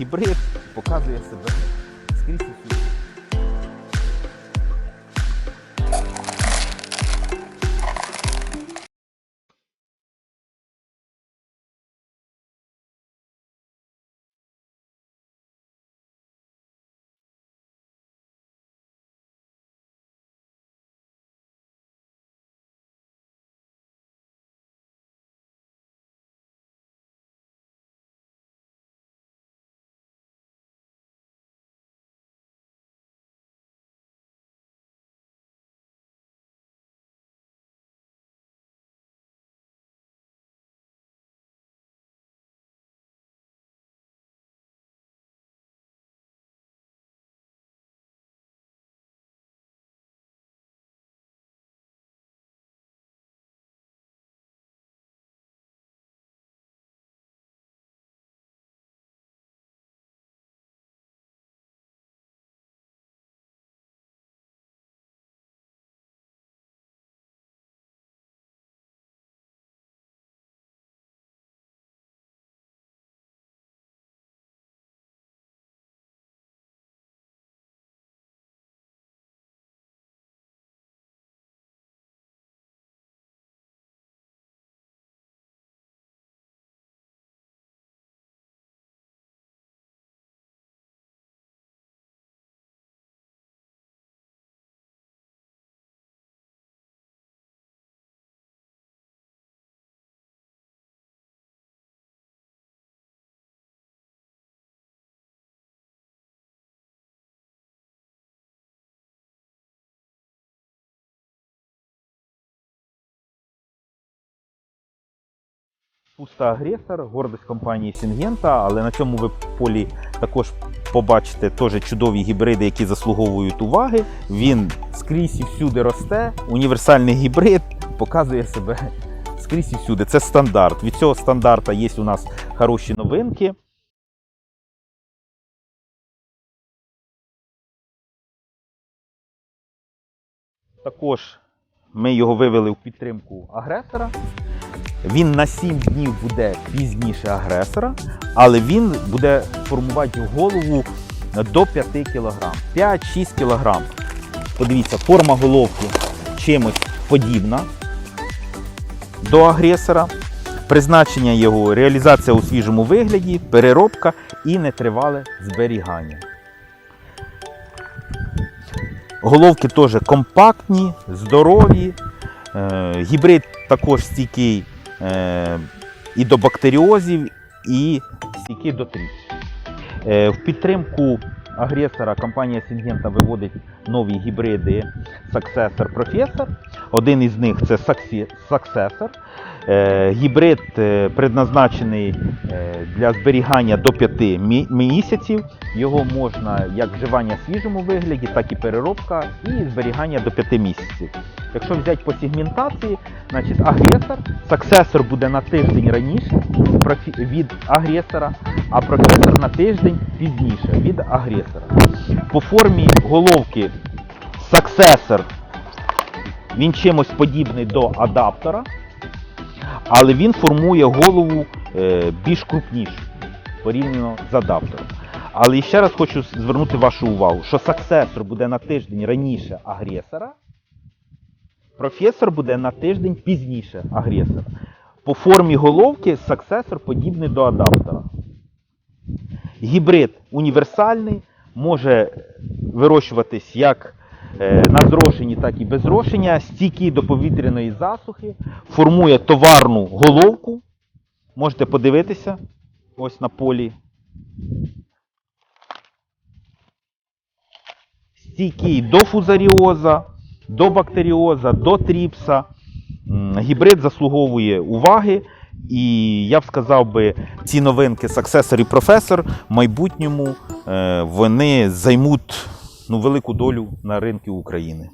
Гібрид показує себе скрізь Пуста агресор, гордость компанії Сінгента, але на цьому ви полі також побачите теж чудові гібриди, які заслуговують уваги. Він скрізь і всюди росте. Універсальний гібрид показує себе скрізь і всюди. Це стандарт. Від цього стандарта є у нас хороші новинки. Також ми його вивели в підтримку агресора. Він на 7 днів буде пізніше агресора, але він буде формувати голову до 5 кг. 5-6 кг. Подивіться, форма головки чимось подібна до агресора. Призначення його реалізація у свіжому вигляді, переробка і нетривале зберігання. Головки теж компактні, здорові. Е, Гібрид також стійкий і до бактеріозів, і стійкі до тріщин. Е, В підтримку агресора компанія Сінгента виводить нові гібриди Successor Professor. Один із них це Succe- Successor. Е, Гібрид е, предназначений е, для зберігання до 5 місяців. Його можна як вживання в свіжому вигляді, так і переробка, і зберігання до 5 місяців. Якщо взяти по сегментації, значить агресор, саксесор буде на тиждень раніше від агресора, а професор на тиждень пізніше від агресора. По формі головки саксесор він чимось подібний до адаптера, але він формує голову е, більш крупнішу порівняно з адаптером. Але ще раз хочу звернути вашу увагу, що саксесор буде на тиждень раніше агресора, професор буде на тиждень пізніше агресора. По формі головки саксесор подібний до адаптера. Гібрид універсальний, може вирощуватись як на зрошенні, так і без зрошення, стійкий до повітряної засухи, формує товарну головку. Можете подивитися ось на полі. Стійкий до фузаріоза, до бактеріоза, до тріпса. Гібрид заслуговує уваги. І я б сказав би, ці новинки Successor і Professor в майбутньому е, вони займуть ну, велику долю на ринку України.